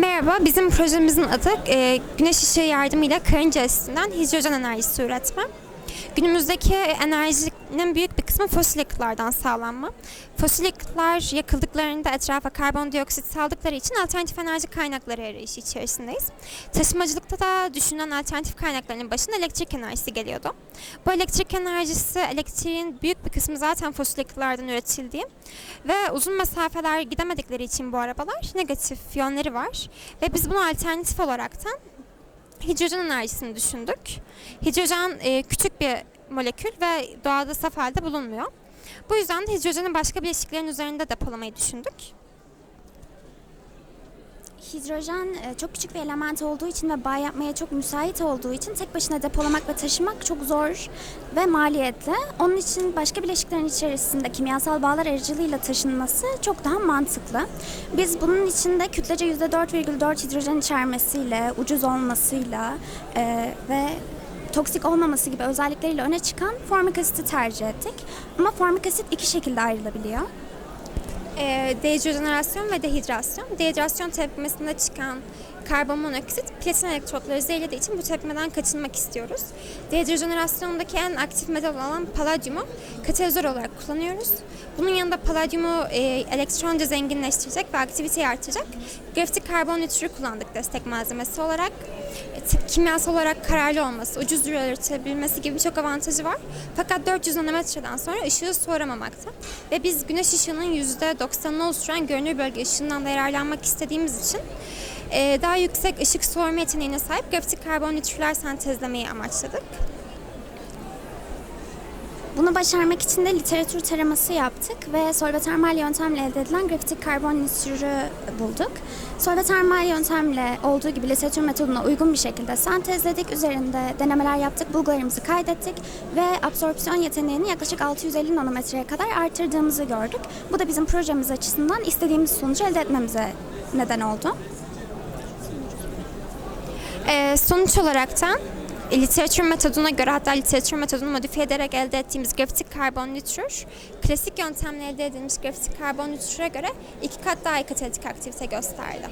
Merhaba, bizim projemizin adı e, güneş ışığı yardımıyla karınca asitinden hidrojen enerjisi üretme. Günümüzdeki enerjinin büyük bir kısmı fosil yakıtlardan sağlanma. Fosil yakıtlar yakıldıklarında etrafa karbondioksit saldıkları için alternatif enerji kaynakları arayışı içerisindeyiz. Taşımacılıkta da düşünülen alternatif kaynakların başında elektrik enerjisi geliyordu. Bu elektrik enerjisi, elektriğin büyük bir kısmı zaten fosil yakıtlardan üretildiği ve uzun mesafeler gidemedikleri için bu arabalar negatif yönleri var. Ve biz bunu alternatif olaraktan hidrojen enerjisini düşündük. Hidrojen e, küçük bir molekül ve doğada saf halde bulunmuyor. Bu yüzden de hidrojeni başka bileşiklerin üzerinde depolamayı düşündük. Hidrojen e, çok küçük bir element olduğu için ve bağ yapmaya çok müsait olduğu için tek başına depolamak ve taşımak çok zor ve maliyetli. Onun için başka bileşiklerin içerisinde kimyasal bağlar aracılığıyla taşınması çok daha mantıklı. Biz bunun için de kütlece %4,4 hidrojen içermesiyle, ucuz olmasıyla e, ve toksik olmaması gibi özellikleriyle öne çıkan formik asiti tercih ettik. Ama formik asit iki şekilde ayrılabiliyor. E, dehidrojenerasyon ve dehidrasyon. Dehidrasyon tepkimesinde çıkan karbon monoksit platin elektrotları zehirlediği için bu tepkimeden kaçınmak istiyoruz. Dehidrojenerasyondaki en aktif metal olan paladyumu katalizör olarak kullanıyoruz. Bunun yanında paladyumu e, elektronca zenginleştirecek ve aktiviteyi artıracak grafitik karbon nitürü kullandık destek malzemesi olarak. E, kimyasal olarak kararlı olması, ucuz üretebilmesi gibi birçok avantajı var. Fakat 400 nanometreden sonra ışığı soğuramamakta. Ve biz güneş ışığının %90'ını oluşturan görünür bölge ışığından da yararlanmak istediğimiz için e, daha yüksek ışık soğurma yeteneğine sahip grafitik karbon nitürler sentezlemeyi amaçladık. Bunu başarmak için de literatür taraması yaptık ve solvetermal yöntemle elde edilen grafitik karbon nitürü bulduk. Solvetermal yöntemle olduğu gibi literatür metoduna uygun bir şekilde sentezledik. Üzerinde denemeler yaptık, bulgularımızı kaydettik ve absorpsiyon yeteneğini yaklaşık 650 nanometreye kadar artırdığımızı gördük. Bu da bizim projemiz açısından istediğimiz sonucu elde etmemize neden oldu. E, sonuç olaraktan literatür metoduna göre hatta literatür metodunu modifiye ederek elde ettiğimiz grafitik karbon nitür, klasik yöntemle elde edilmiş grafitik karbon nitüre göre iki kat daha iyi katalitik aktivite gösterdi.